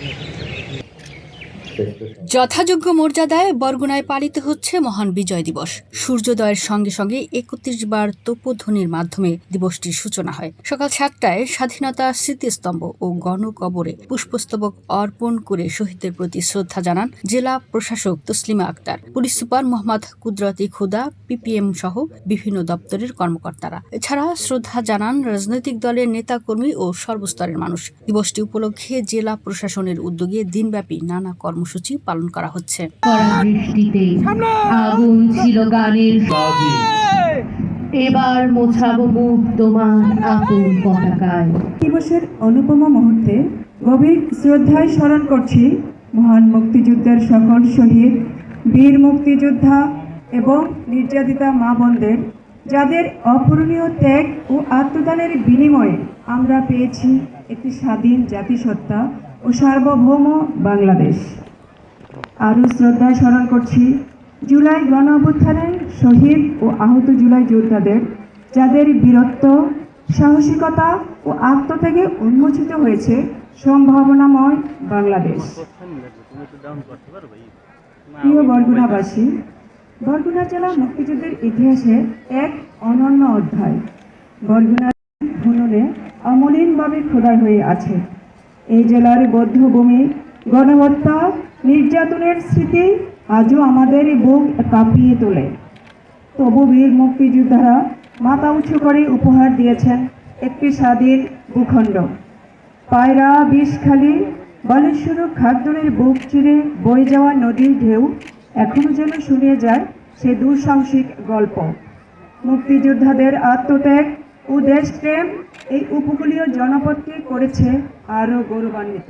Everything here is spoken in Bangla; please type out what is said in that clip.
何? যথাযোগ্য মর্যাদায় বরগুনায় পালিত হচ্ছে মহান বিজয় দিবস। সূর্যোদয়ের সঙ্গে সঙ্গে একত্রিশ বার তোপধ্বনির মাধ্যমে দিবসটির সূচনা হয়। সকাল সাতটায় স্বাধীনতা স্মৃতিস্তম্ভ ও গণকবরে পুষ্পস্তবক অর্পণ করে শহীদদের প্রতি শ্রদ্ধা জানান জেলা প্রশাসক Taslima Akter. Police super Mohammad Kudrati Khuda, PPM সহ বিভিন্ন দপ্তরের কর্মকর্তারা। এছাড়া শ্রদ্ধা জানান রাজনৈতিক দলের নেতাকর্মী ও সর্বস্তরের মানুষ। দিবসটি উপলক্ষে জেলা প্রশাসনের উদ্যোগে দিনব্যাপী নানা কর্মসূচি পালন করা হচ্ছে। আগুন ছিল গানের এবার মোছাবো মুখ তোমার আপন পতাকায়। দিবসের অনুপম মুহূর্তে গভীর শ্রদ্ধায় স্মরণ করছি মহান মুক্তিযুদ্ধের সকল শহীদ বীর মুক্তিযোদ্ধা এবং নির্যাতিতা মা বোনদের যাদের অপূরণীয় ত্যাগ ও আত্মদানের বিনিময়ে আমরা পেয়েছি একটি স্বাধীন জাতিসত্তা ও সার্বভৌম বাংলাদেশ। আরও শ্রদ্ধায় স্মরণ করছি জুলাই গণ অভ্যুত্থানের শহীদ ও আহত জুলাই যোদ্ধাদের, যাদের বীরত্ব, সাহসিকতা ও আত্মত্যাগে উন্মোচিত হয়েছে সম্ভাবনাময় বাংলাদেশ। প্রিয় বরগুনাবাসী, বরগুনা জেলা মুক্তিযুদ্ধের ইতিহাসে এক অনন্য অধ্যায়। বরগুনা ভুননে অমলিনভাবে খোদাই হয়ে আছে। এই জেলার বৌদ্ধভূমি গণহত্যা নির্যাতনের স্মৃতি আজও আমাদের বুক কাঁপিয়ে তোলে। তবু বীর মুক্তিযোদ্ধারা মাথা উঁচু করে উপহার দিয়েছেন একটি স্বাধীন ভূখণ্ড। পায়রা বিষখালি বালেশ্বর খাদ্যনের বুক চিরে বয়ে যাওয়া নদীর ঢেউ এখনও যেন শুনিয়ে যায় সে দুঃসাহসিক গল্প। মুক্তিযোদ্ধাদের আত্মত্যাগ ও দেশপ্রেম এই উপকূলীয় জনপদকে করেছে আরও গৌরবান্বিত।